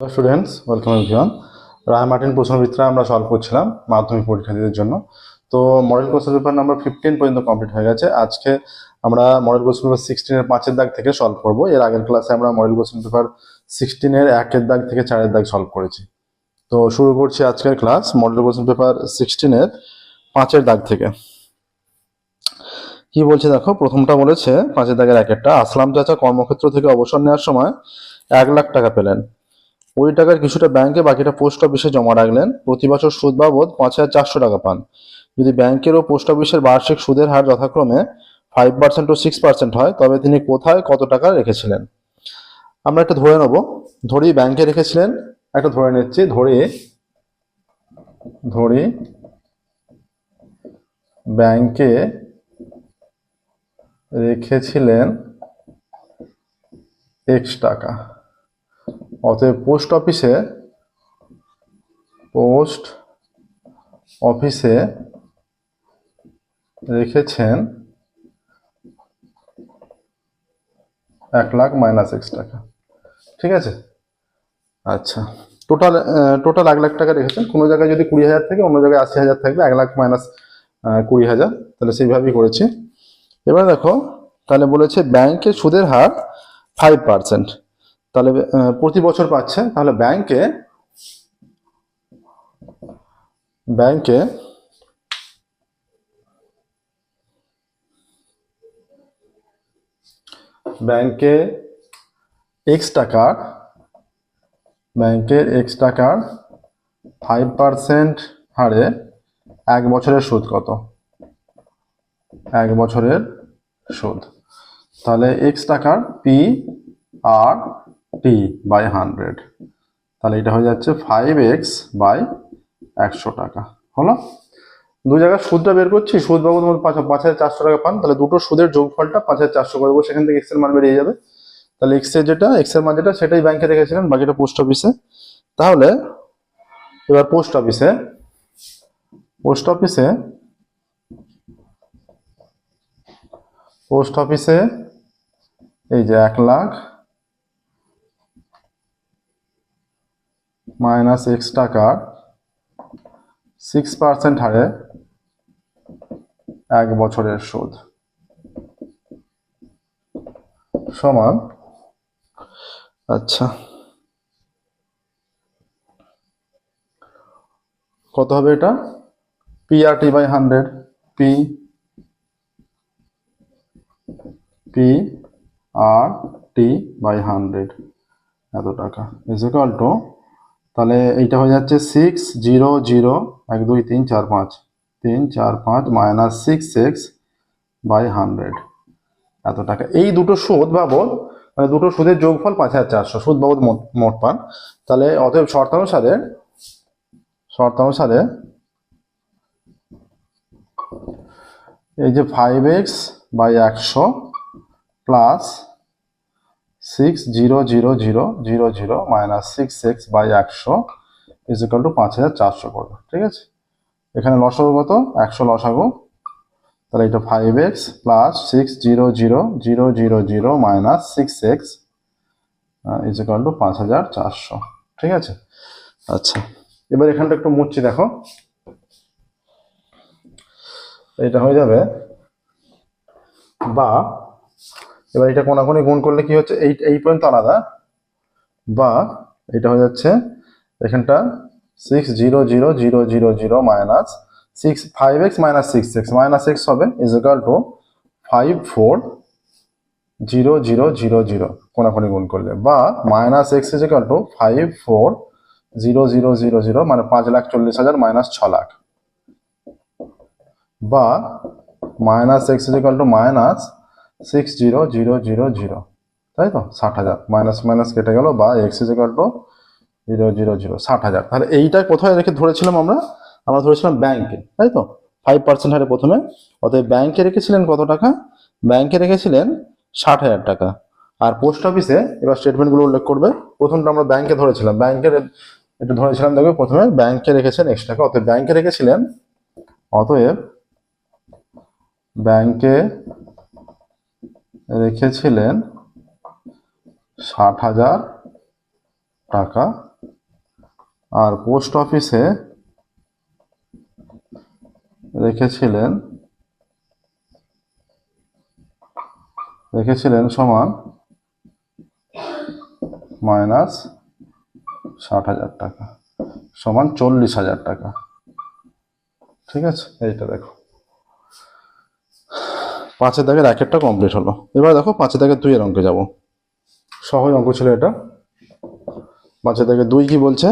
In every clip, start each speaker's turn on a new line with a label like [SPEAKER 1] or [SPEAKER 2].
[SPEAKER 1] Hello students welcome everyone Ray Martin প্রশ্নবিত্রা আমরা solve করছিলাম মাধ্যমিক পরীক্ষার্থীদের জন্য। তো model question paper number fifteen পর্যন্ত কমপ্লিট হয়ে গেছে। আজকে আমরা মডেল কোশ্চেন পেপার সিক্সটিনের পাঁচের দাগ থেকে সলভ করব। এর আগের ক্লাসে আমরা মডেল কোশ্চেন পেপার সিক্সটিনের একের দাগ থেকে চারের দাগ সলভ করেছি। তো শুরু করছি আজকের ক্লাস মডেল কোশ্চেন পেপার সিক্সটিনের পাঁচের দাগ থেকে। কি বলছে দেখো? প্রথমটা বলেছে, পাঁচের দাগের এক একটা। আসলাম চাচা, কর্মক্ষেত্র থেকে অবসর নেওয়ার সময় এক লাখ টাকা পেলেন। ওই টাকার কিছুটা ব্যাংকে বাকিটা পোস্ট অফিসে জমা রাখলেন। প্রতি বছর সুদ বাবদ পাঁচ হাজার চারশো টাকা পান। যদি ব্যাংকের ও পোস্ট অফিসের বার্ষিক সুদের হার যথাক্রমে ফাইভ পার্সেন্ট ও সিক্স পার্সেন্ট হয়, তবে তিনি কোথায় কত টাকা রেখেছিলেন? আমরা একটা ধরে নেব। ধরি ব্যাংকে রেখেছিলেন। একটা ধরে নিচ্ছি। ধরে, ধরি ব্যাংকে রেখেছিলেন এক্স টাকা। অতএব পোস্ট অফিসে পোস্ট অফিসে রেখেছেন এক লাখ মাইনাস এক্স টাকা। ঠিক আছে? আচ্ছা। টোটাল টোটাল এক লাখ টাকা রেখেছেন। কোনো জায়গায় যদি কুড়ি হাজার থাকে, অন্য জায়গায় আশি হাজার থাকবে এক লাখ মাইনাস কুড়ি হাজার। তাহলে সেইভাবেই করেছি। এবার দেখো, তাহলে বলেছে ব্যাংকের সুদের হার ফাইভ পার্সেন্ট তাহলে প্রতি বছর পাচ্ছে তাহলে ব্যাংকে ব্যাংকে ব্যাংকে এক্স টাকার ব্যাংকের এক্স টাকার ফাইভ পার্সেন্ট হারে এক বছরের সুদ কত? এক বছরের সুদ। তাহলে এক্স টাকার P R T by hundred তাহলে এটা হয়ে যাচ্ছে ফাইভ এক্স বাই একশো টাকা। হলো? দু জায়গায় সুদটা বের করছি, সুদ বাবদ মধ্যে পাঁচ হাজার চারশো টাকা পান, তাহলে দুটো সুদের যোগফলটা পাঁচ হাজার চারশো করে দেবো, সেখান থেকে এক্সের মান বেরিয়ে যাবে। তাহলে এক্সের যেটা এক্সের মান যেটা, সেটাই ব্যাংকে রেখেছিলেন বাকিটা পোস্ট অফিসে তাহলে, এবার পোস্ট অফিসে পোস্ট অফিসে পোস্ট অফিসে এই যে এক লাখ মাইনাস এক্স টাকার সিক্স পার্সেন্ট হারে এক বছরের সুদ। সমান আচ্ছা কত হবে এটা? P R T by hundred P P R T by hundred এত টাকা। ইজ ইকাল টু তাহলে এইটা হয়ে যাচ্ছে সিক্স জিরো জিরো এক দুই তিন চার পাঁচ। তিন, চার, পাঁচ minus six X by hundred এত টাকা। এই দুটো সুদ বাবদ মানে দুটো সুদের যোগফল পাঁচ হাজার চারশো। সুদ বাবদ মোট মোট পান। তাহলে অতএব শর্তানুসারে শর্তানুসারে এই যে ফাইভ এক্স বাই একশো plus six zero zero zero zero zero minus six X by একশো ইজ ইকাল টু পাঁচ হাজার চারশো করবে, ঠিক আছে? এখানে লসাগু কত? একশো লসাগু। তাহলে এটা five X plus six zero zero zero zero zero minus six X is equal to পাঁচ হাজার চারশো, ঠিক আছে? আচ্ছা এবার এখানটা একটু মুচ্ছি দেখো। এটা হয়ে যাবে বা এবার এটা কোনাকুনি গুণ করলে কি হচ্ছে? এই এই পর্যন্ত আলাদা। বা এটা হয়ে যাচ্ছে এখানটা six zero zero zero zero zero minus six five X minus six X minus X হবে is equal to five four zero zero zero zero কোনাকুনি গুণ করলে। বা minus X is equal to five four zero zero zero zero মানে পাঁচ লাখ চল্লিশ হাজার minus ছ লাখ। বা minus X is equal to minus six zero zero zero zero তাই তো ষাট হাজার। মাইনাস মাইনাস কেটে গেল বা X is equal to zero zero zero ষাট হাজার। তাহলে এইটা কোথায় রেখে ধরেছিলাম আমরা? আমরা ধরেছিলাম ব্যাংকে তাই তো ফাইভ পার্সেন্ট হারে প্রথমে। অতএব ব্যাংকে রেখেছিলেন কত টাকা? ব্যাংকে রেখেছিলেন ষাট হাজার টাকা। আর পোস্ট অফিসে এবার স্টেটমেন্টগুলো উল্লেখ করবে। প্রথমটা আমরা ব্যাংকে ধরেছিলাম। ব্যাংকের এটা ধরেছিলাম দেখবে প্রথমে ব্যাংকে রেখেছেন এক্স টাকা। অতএব ব্যাংকে রেখেছিলেন। অতএব ব্যাংকে রেখেছিলেন ষাট হাজার টাকা। আর পোস্ট অফিসে রেখেছিলেন রেখেছিলেন সমান মাইনাস ষাট হাজার টাকা, সমান চল্লিশ হাজার টাকা। ঠিক আছে? এইটা দেখো। পাঁচের দাগের এক একটা কমপ্লিট হলো। এবার দেখো পাঁচের দাগের দুইয়ের অঙ্কে যাব। সহজ অঙ্ক ছিল এটা। পাঁচের দাগের দুই কি বলছে?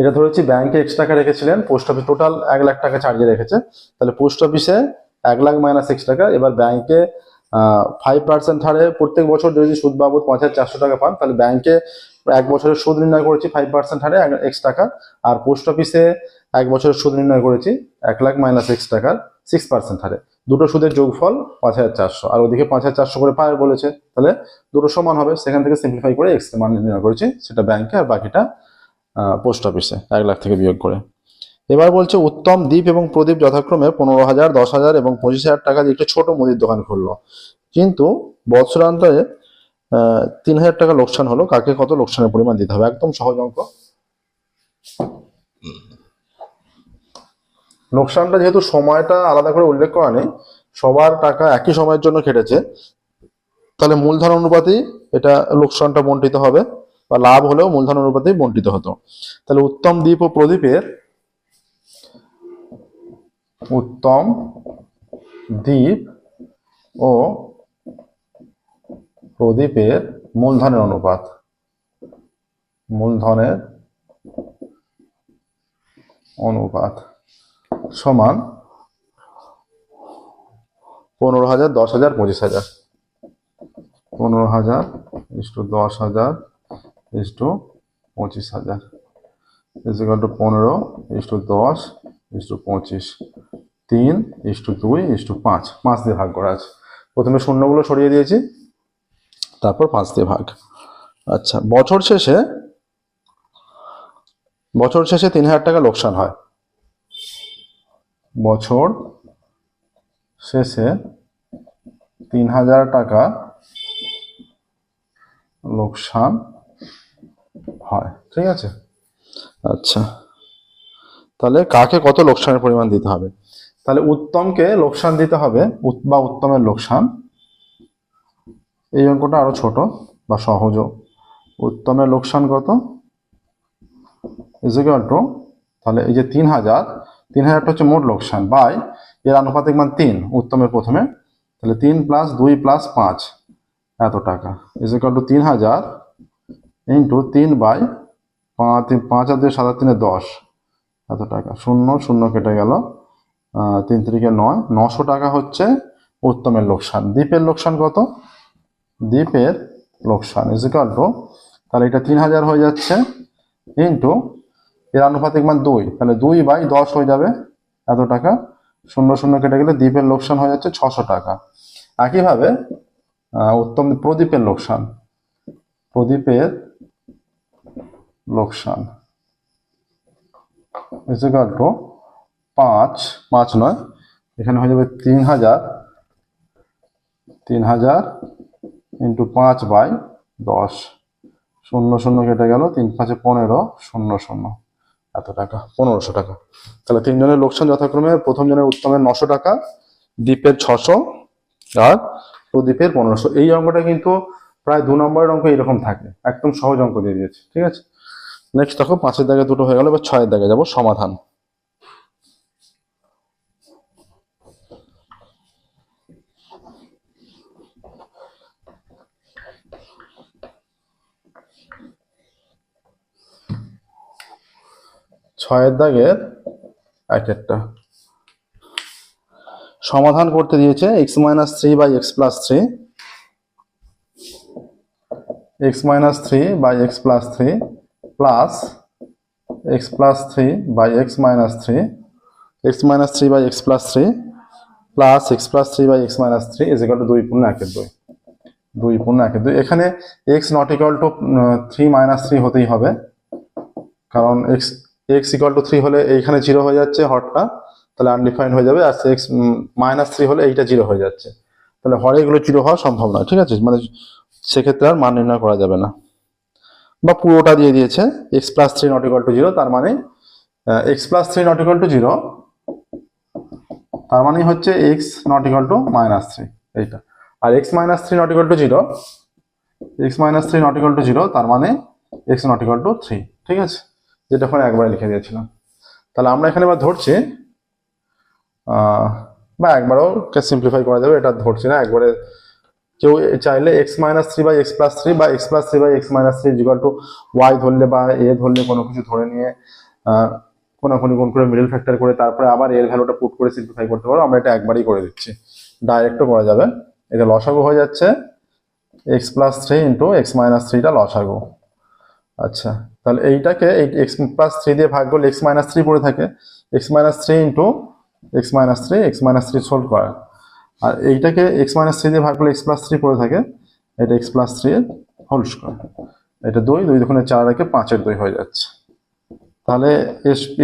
[SPEAKER 1] এটা ধরেছি ব্যাংকে এক্স টাকা রেখেছিলেন পোস্ট অফিস টোটাল এক লাখ টাকা চার্জে রেখেছে। তাহলে পোস্ট অফিসে এক লাখ মাইনাস এক্স টাকা, এবার ব্যাংকে ফাইভ পার্সেন্ট হারে প্রত্যেক বছর যদি সুদ বাবদ পাঁচ হাজার চারশো টাকা পান, তাহলে ব্যাংকে এক বছরের সুদ নির্ণয় করেছি ফাইভ পার্সেন্ট হারে এক্স টাকা। আর পোস্ট অফিসে এক বছরের সুদ নির্ণয় করেছি এক লাখ মাইনাস এক্স টাকার সিক্স পার্সেন্ট হারে। দুটো সুদের যোগফল পাঁচ হাজার চারশো। আর ওদিকে পাঁচ হাজার চারশো করে পায় বলেছে, তাহলে দুটো সমান হবে। সেখান থেকে সিম্পলিফাই করে এক্স মান নির্ণয় করেছি, সেটা ব্যাংকে আর বাকিটা পোস্ট অফিসে এক লাখ থেকে বিয়োগ করে। এবার বলছে, উত্তম দ্বীপ এবং প্রদীপ যথাক্রমে পনেরো হাজার, দশ হাজার এবং পঁচিশ হাজার টাকা দিয়ে একটি ছোট মুদির দোকান খুললো। কিন্তু বৎসরান্তরে তিন হাজার টাকা লোকসান হলো। কাকে কত লোকসানের পরিমাণ দিতে হবে? একদম সহজ অঙ্ক। লোকসানটা যেহেতু সময়টা আলাদা করে উল্লেখ করা নেই, সবার টাকা একই সময়ের জন্য কেটেছে তাহলে মূলধন অনুপাতেই এটা লোকসানটা বন্টিত হবে বা লাভ হলেও মূলধন অনুপাতেই বন্টিত হতো। তাহলে উত্তম দ্বীপ ও প্রদীপের উত্তম দ্বীপ ও প্রদীপের মূলধনের অনুপাত। মূলধনের অনুপাত। সমান পনেরো হাজার, দশ হাজার, পঁচিশ হাজার। পনেরো হাজার ইস্টু দশ হাজার ইস্টু পঁচিশ হাজার। ইজিকাল টু পনেরো ইস্টু দশ ইস্টু পঁচিশ। তিন ইস্টু দুই ইস্টু পাঁচ। পাঁচ দিয়ে ভাগ করা আছে। প্রথমে শূন্যগুলো সরিয়ে দিয়েছি। তারপর পাঁচ দিয়ে ভাগ। আচ্ছা বছর শেষে বছর শেষে তিন হাজার টাকা লোকসান হয়। বছর শেষে তিন হাজার টাকা লোকসান হয়। ঠিক আছে? আচ্ছা। তাহলে কাকে কত লোকসানের পরিমাণ দিতে হবে? তাহলে উত্তমকে লোকসান দিতে হবে বা উত্তমের লোকসান। এই অঙ্কটা আরও ছোট বা সহজও উত্তমের লোকসান কত? ইজিক্যাল টু তাহলে এই যে তিন হাজার তিন হাজারটা হচ্ছে মোট লোকসান। বাই, এর আনুপাতিক মান তিন উত্তমের প্রথমে। তাহলে তিন প্লাস দুই প্লাস পাঁচ, এত টাকা। ইজিক্যাল টু তিন হাজার ইন্টু তিন বাই পাঁচ পাঁচ আর দুই, সাত তিনে দশ, এত টাকা। শূন্য শূন্য কেটে গেল তিন তিরিকে নয়, নশো টাকা হচ্ছে উত্তমের লোকসান। দ্বীপের লোকসান কত? দ্বীপের লোকসান। ইজিক্যাল টু তাহলে এটা তিন হাজার হয়ে যাচ্ছে ইন্টু এর আনুপাতিক মান দুই। তাহলে দুই বাই দশ হয়ে যাবে এত টাকা। শূন্য শূন্য কেটে গেলে দ্বীপের লোকসান হয়ে যাচ্ছে ছশো টাকা। একইভাবে উত্তম প্রদীপের লোকসান। প্রদীপের লোকসান। টু পাঁচ পাঁচ নয়। এখানে হয়ে যাবে তিন হাজার তিন হাজার ইন্টু পাঁচ বাই দশ। শূন্য শূন্য কেটে গেল তিন পাঁচে পনেরো, শূন্য শূন্য। এত টাকা? পনেরোশো টাকা। তাহলে তিনজনের লোকসান যথাক্রমে প্রথম জনের উত্তমের নশো টাকা, দ্বীপের ছশো, আর প্রদীপের পনেরোশো। এই অঙ্কটা কিন্তু প্রায় দু নম্বরের অঙ্ক এরকম থাকে। একদম সহজ অঙ্ক দিয়ে দিয়েছে। ঠিক আছে? নেক্সট দেখো, পাঁচের দাগে দুটো হয়ে গেল, এবার ছয়ের দাগে যাব সমাধান। ছয়ের দাগের এক একটা। সমাধান করতে দিয়েছে X minus three by X plus three X minus three by X plus three plus X plus three by X minus three X minus three by X plus three plus X plus three by X minus three is equal to দুই পূর্ণ একের দুই। দুই পূর্ণ একের দুই। এখানে X not equal to three minus three হতেই হবে। কারণ X X equal to three হলে এইখানে জিরো হয়ে যাচ্ছে হরটা, তাহলে আনডিফাইন্ড হয়ে যাবে। আর এক্স মাইনাস থ্রি হলে এইটা জিরো হয়ে যাচ্ছে। তাহলে হরে এগুলো জিরো হওয়া সম্ভব নয়, ঠিক আছে? মানে সেক্ষেত্রে আর মান নির্ণয় করা যাবে না। বা পুরোটা দিয়ে দিয়েছে X plus three not equal to zero তার মানে X plus three not equal to zero তার মানে হচ্ছে X not equal to minus three এইটা। আর X minus three not equal to zero X minus three not equal to zero তার মানে X not equal to three ঠিক আছে? যেটা ওখানে একবারে লিখে দিয়েছিলাম। তাহলে আমরা এখানে এবার ধরছি বা একবারও সিম্পলিফাই করা যাবে এটা ধরছি না, একবারে কেউ চাইলে X minus three by X plus three বা X plus three by X minus three equal to Y ধরলে বা এ ধরলে কোনো কিছু ধরে নিয়ে কোনো কোন করে মিডল ফ্যাক্টর করে তারপরে আবার এর ভ্যালুটা পুট করে সিম্পলিফাই করতে পারো, আমরা এটা একবারই করে দিচ্ছি। ডাইরেক্টও করা যাবে। এটা লসাগু হয়ে যাচ্ছে X plus three into X minus থ্রিটা লসাগু। আচ্ছা তাহলে এইটাকে এই এক্স প্লাস থ্রি দিয়ে ভাগ করলে এক্স মাইনাস থ্রি পড়ে থাকে। X minus three into X minus three X minus three solve করা। আর এইটাকে এক্স মাইনাস থ্রি দিয়ে ভাগ করলে এক্স প্লাস থ্রি পড়ে থাকে। এটা এক্স প্লাস থ্রি এর হোল স্কোয়ার এটা দুই দুই দুগুণে চার রেখে পাঁচের দুই হয়ে যাচ্ছে। তাহলে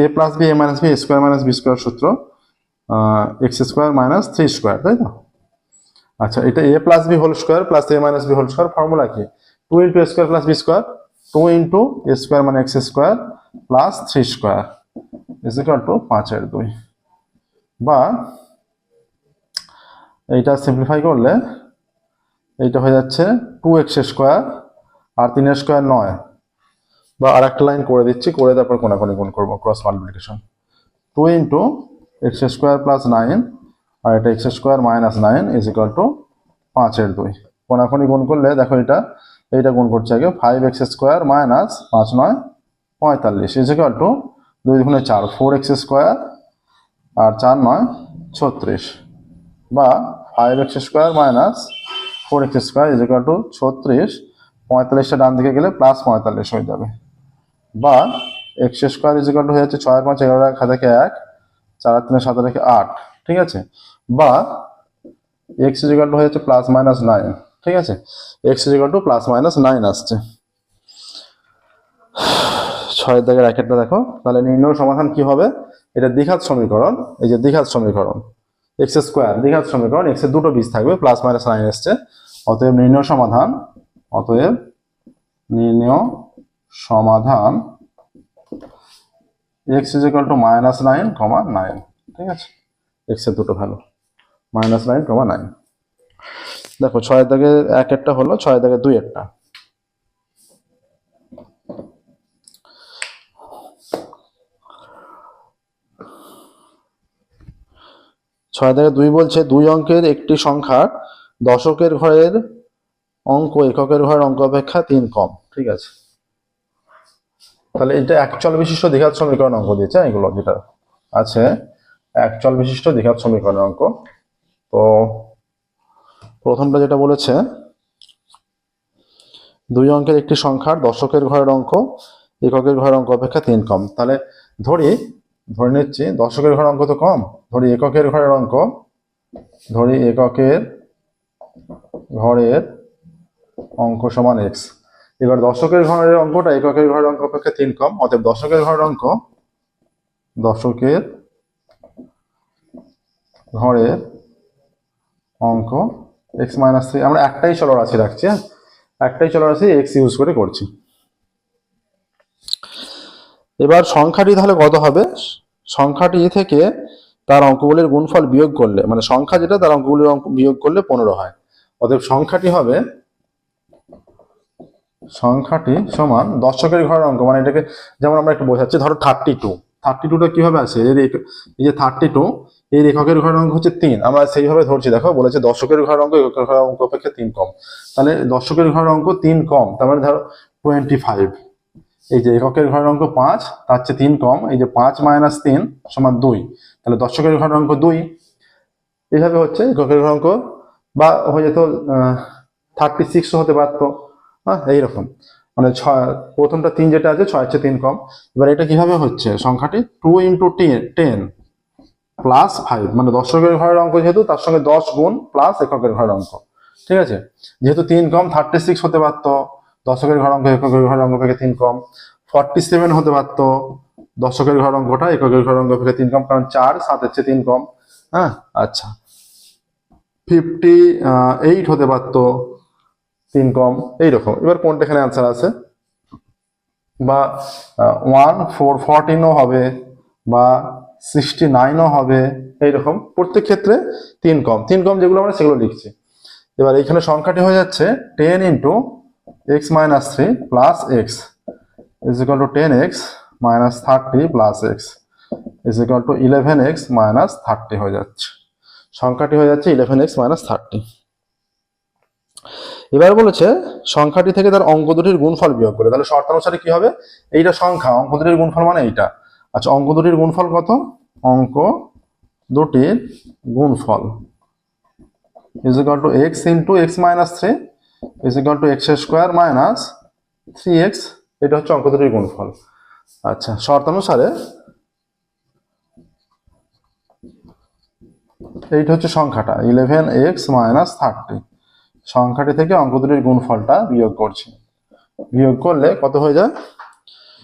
[SPEAKER 1] A plus B A minus B square minus B square সূত্র X square minus three square তাই তো? আচ্ছা এটা A plus B whole square plus A minus B whole square formula কি? Two into square plus B square two into square মানে X square plus three square is equal to পাঁচের দুই। বা এইটা সিম্পলিফাই করলে এইটা হয়ে যাচ্ছে টু এক্স স্কোয়ার আর তিনের স্কোয়ার নয়। বা আর একটা লাইন করে দিচ্ছি, করে তারপর কোনাকুনি গুণ করব cross multiplication two into X square plus nine আর এটা X square minus nine is equal to পাঁচের দুই। কোনাকুনি গুণ করলে দেখো এটা এইটা গুণ করছে আগে ফাইভ এক্স স্কোয়ার মাইনাস পাঁচ নয় পঁয়তাল্লিশ ইজ ইকাল টু দুই গুণে চার ফোর এক্স স্কোয়ার আর চার নয় ছত্রিশ বা five X square minus four X square is equal to ছত্রিশ, পঁয়তাল্লিশটা ডান দিকে গেলে প্লাস পঁয়তাল্লিশ হয়ে যাবে। বা X square is equal to হয়ে যাচ্ছে ছয় পাঁচ, এগারো, এক থেকে এক চার আর তিনে, সাত, আট ঠিক আছে? বা এক্স ইজ ইকাল টু হয়ে যাচ্ছে প্লাস মাইনাস নাইন ঠিক আছে? X is equal to plus minus nine আসছে। ছয়ের দাগের র্যাকেটটা দেখো। তাহলে নির্ণয় সমাধান কি হবে? এটা দ্বিঘাত সমীকরণ। এই যে দ্বিঘাত সমীকরণ। এক্স স্কোয়ার দ্বিঘাত সমীকরণ। এক্সের দুটো বীজ থাকবে প্লাস মাইনাস নাইন এসছে অতএব নির্ণয় সমাধান, অতএব নির্ণয় সমাধান X is equal to minus nine comma nine ঠিক আছে? এক্সের দুটো value minus nine comma nine দেখো ছয় দাগে এক একটা হলো ছয় দাগে দুই একটা। ছয় থেকে দুই বলছে দুই অঙ্কের একটি সংখ্যার দশকের ঘরের অঙ্ক, এককের ঘরের অঙ্ক অপেক্ষা তিন কম, ঠিক আছে? তাহলে এটা একচল বিশিষ্ট দ্বিঘাত সমীকরণ অঙ্ক দিয়েছে এগুলো যেটা আছে। একচল বিশিষ্ট দ্বিঘাত সমীকরণ অঙ্ক। তো প্রথমটা যেটা বলেছে, দুই অঙ্কের একটি সংখ্যার দশকের ঘরের অঙ্ক, এককের ঘরের অঙ্ক অপেক্ষা তিন কম। তাহলে ধরি, ধরে নিচ্ছি, দশকের ঘরের অঙ্ক তো কম, ধরি এককের ঘরের অঙ্ক, ধরি এককের ঘরের অঙ্ক সমান এক্স এবার দশকের ঘরের অঙ্কটা এককের ঘরের অঙ্ক অপেক্ষা তিন কম, অতএব দশকের ঘরের অঙ্ক দশকের ঘরের অঙ্ক এক্স মাইনাস থ্রি আমরা একটাই চলরাশি রাখছি হ্যাঁ? একটাই চলরাশি এক্স ইউজ করে করছি। এবার সংখ্যাটি তাহলে কত হবে? সংখ্যাটি থেকে তার অঙ্কগুলির গুণফল বিয়োগ করলে মানে সংখ্যা যেটা, তার অঙ্কগুলির অঙ্ক বিয়োগ করলে পনেরো হয়। অতএব সংখ্যাটি হবে, সংখ্যাটি সমান দশকের ঘরের অঙ্ক মানে এটাকে যেমন আমরা একটু বোঝাচ্ছি, ধরো থার্টি টু থার্টি টুটা কীভাবে আছে এই এই যে থার্টি টু এই রেখকের ঘরের অঙ্ক হচ্ছে তিন। আমরা সেইভাবে ধরছি, দেখো, বলেছে দশকের ঘরের অঙ্ক এককের ঘরের অঙ্ক অপেক্ষা তিন কম। তাহলে দর্শকের ঘরের অঙ্ক তিন কম, তার মানে ধরো টোয়েন্টি ফাইভ এই যে এককের ঘরের অঙ্ক পাঁচ, তার চেয়ে তিন কম, এই যে পাঁচ মাইনাস তিন সমান দুই। তাহলে দর্শকের ঘরের অঙ্ক দুই। এইভাবে হচ্ছে এককের ঘরের অঙ্ক, বা হয়ে যেত থার্টি সিক্স হতে পারতো। হ্যাঁ এইরকম। মানে ছয়, প্রথমটা তিন যেটা আছে, ছয়ের চেয়ে তিন কম। এবার এটা কীভাবে হচ্ছে? সংখ্যাটি two into ten plus five মানে দশকের ঘরের অঙ্ক যেহেতু, তার সঙ্গে দশ গুণ প্লাস এককের ঘরের অঙ্ক। ঠিক আছে? যেহেতু তিন কম থার্টি সিক্স হতে পারতো, দশকের ঘর অঙ্ক, এককের ঘর অঙ্ক থেকে তিন কম। ফর্টি সেভেন হতে পারত, দশকের ঘর অঙ্কটা এককের ঘর অঙ্ক থেকে তিন কম, কারণ চার সাতের চেয়ে তিন কম। হ্যাঁ? আচ্ছা। ফিফটি এইট হতে পারতো, তিন কম। এইরকম এবার কোনটা এখানে অ্যান্সার আছে? বা ওয়ান ফোর ফোরটিনও হবে, বা সিক্সটি নাইনও হবে এইরকম। প্রত্যেক ক্ষেত্রে তিন কম। তিন কম যেগুলো আমরা সেগুলো লিখছি। এবার এখানে সংখ্যাটি হয়ে যাচ্ছে ten into X minus three plus X is equal to ten X minus thirty plus X is equal to eleven X minus thirty হয়ে যাচ্ছে। সংখ্যাটি হয়ে যাচ্ছে ইলেভেন এক্স মাইনাস থার্টি এবার বলেছে সংখ্যাটি থেকে তার অঙ্ক দুটির গুণফল বিয়োগ করে। তাহলে শর্তানুসারে কি হবে? এইটা সংখ্যা। অঙ্ক দুটির গুণফল মানে এইটা। আচ্ছা অঙ্ক দুটির গুণফল কত? অঙ্ক দুটির গুণফল। Is equal to X into X minus three is equal to X square minus three X এটা হচ্ছে অঙ্ক দুটির গুণফল। আচ্ছা শর্তানুসারে এইটা হচ্ছে সংখ্যাটা ইলেভেন এক্স মাইনাস থার্টি সংখ্যাটি থেকে অঙ্ক দুটির গুণফলটা বিয়োগ করছি। বিয়োগ করলে কত হয়ে যায়?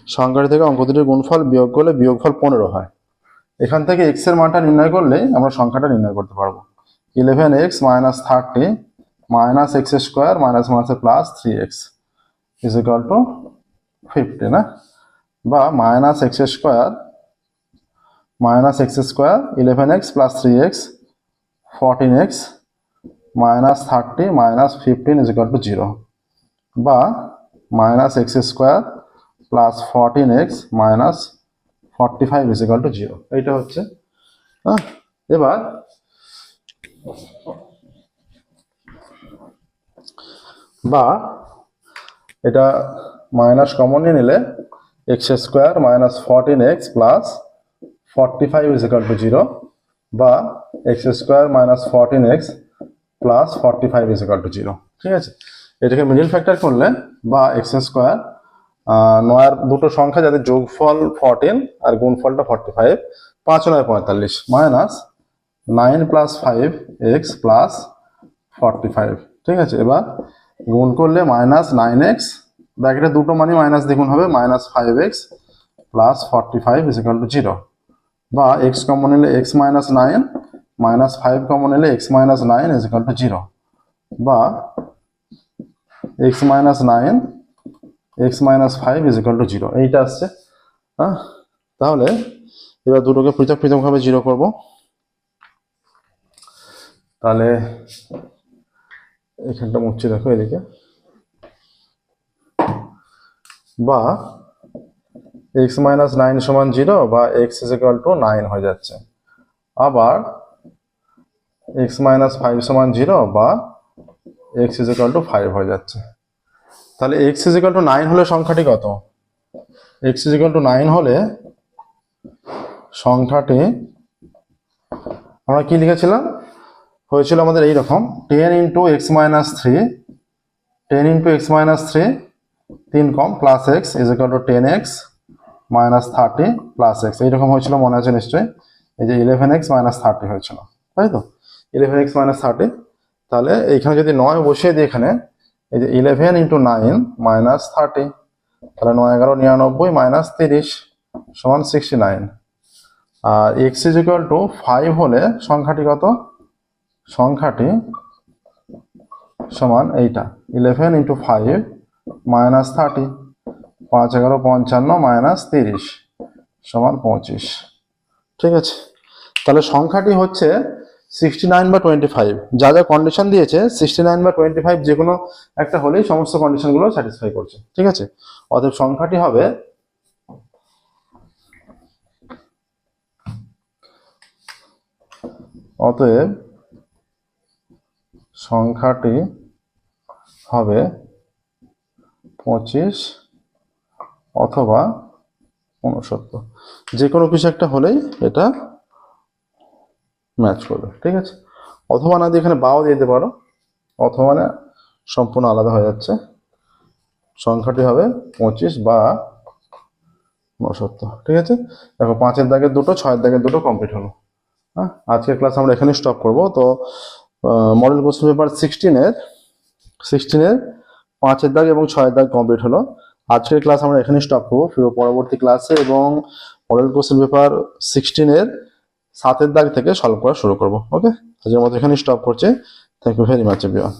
[SPEAKER 1] সংখ্যাটি থেকে অঙ্ক দুটির গুণফল বিয়োগ করলে বিয়োগফল পনেরো হয়। এখান থেকে এক্সের মানটা নির্ণয় করলে আমরা সংখ্যাটা নির্ণয় করতে পারব। Eleven X minus thirty minus X square minus মাইনাসে plus three X is equal to fifty না? বা minus X square minus X square eleven X plus three X fourteen X minus thirty minus fifteen is equal to zero বা minus X square plus fourteen X minus forty five is equal to zero এইটা হচ্ছে হ্যাঁ? এবার, বা এটা minus common নিয়ে নিলে X square minus fourteen X plus forty five is equal to zero বা X square minus fourteen X plus forty five is equal to zero ঠিক আছে? এটাকে মিডিল ফ্যাক্টর করলে বা এক্স স্কোয়ার নয়ের দুটো সংখ্যা যাদের যোগফল ফোরটিন আর গুণফলটা ফর্টি ফাইভ পাঁচ নয় পঁয়তাল্লিশ minus nine plus five X plus forty five ঠিক আছে? এবার গুণ করলে মাইনাস নাইন এক্স ব্র্যাকেটে দুটো মানে মাইনাস দ্বিগুণ হবে minus five X plus forty five is equal to zero বা এক্স কমন নিলে X minus nine minus five common নিলে X minus nine is equal to zero বা X minus nine X minus five is equal to zero এইটা আসছে হ্যাঁ? তাহলে এবার দুটোকে পৃথক পৃথকভাবে জিরো করব। তাহলে এখানটা মুচ্ছে দেখো এদিকে। বা এক্স মাইনাস নাইন সমান জিরো বা X is equal to nine হয়ে যাচ্ছে। আবার এক্স মাইনাস ফাইভ সমান জিরো বা X is equal to five হয়ে যাচ্ছে। তাহলে X is equal to nine হলে সংখ্যাটি কত? X is equal to nine হলে সংখ্যাটি আমরা কি লিখেছিলাম? হয়েছিল আমাদের এই রকম ten into X minus three ten into X minus three তিন কম plus X is equal to ten X minus thirty plus X এইরকম হয়েছিল, মনে আছে নিশ্চয়ই? এই যে ইলেভেন এক্স মাইনাস থার্টি হয়েছিল, তাই তো? ইলেভেন এক্স মাইনাস থার্টি তাহলে এইখানে যদি নয় বসিয়ে দিই এখানে এই যে eleven into nine minus thirty তাহলে নয় এগারো, নিরানব্বই মাইনাস তিরিশ সমান sixty nine R X is equal to five হলে সংখ্যাটি কত? সংখ্যাটি সমান এইটা। Eleven into five minus thirty পাঁচ এগারো, পঞ্চান্ন মাইনাস তিরিশ সমান পঁচিশ। ঠিক আছে? তাহলে সংখ্যাটি হচ্ছে সিক্সটি নাইন বা টোয়েন্টি ফাইভ যা যা কন্ডিশন দিয়েছে সিক্সটি নাইন বা টোয়েন্টি ফাইভ যে কোনো একটা হলেই সমস্ত কন্ডিশনগুলো স্যাটিসফাই করছে, ঠিক আছে? অতএব সংখ্যাটি হবে অতএব সংখ্যাটি হবে পঁচিশ অথবা উনসত্তর, যে কোনো কিছু একটা হলেই এটা ম্যাচ করবে, ঠিক আছে? অথবা না দিয়ে এখানে বাও দিয়ে দিতে পারো, অথবা না সম্পূর্ণ আলাদা হয়ে যাচ্ছে। সংখ্যাটি হবে পঁচিশ বা উনসত্তর ঠিক আছে? দেখো পাঁচের দাগের দুটো, ছয়ের দাগের দুটো কমপ্লিট হলো। হ্যাঁ আজকের ক্লাস আমরা এখানে স্টপ করব। তো মডেল কোশ্চেন পেপার সিক্সটিনের সিক্সটিনের পাঁচের দাগ এবং ছয়ের দাগ কমপ্লিট হলো। আজকের ক্লাস আমরা এখানে স্টপ করব। ফিরো পরবর্তী ক্লাসে এবং মডেল কোশ্চেন পেপার সিক্সটিনের সাতের দাগ থেকে সলভ করা শুরু করব ওকে আজকের মতো এখানে স্টপ করছে। Thank you very much everyone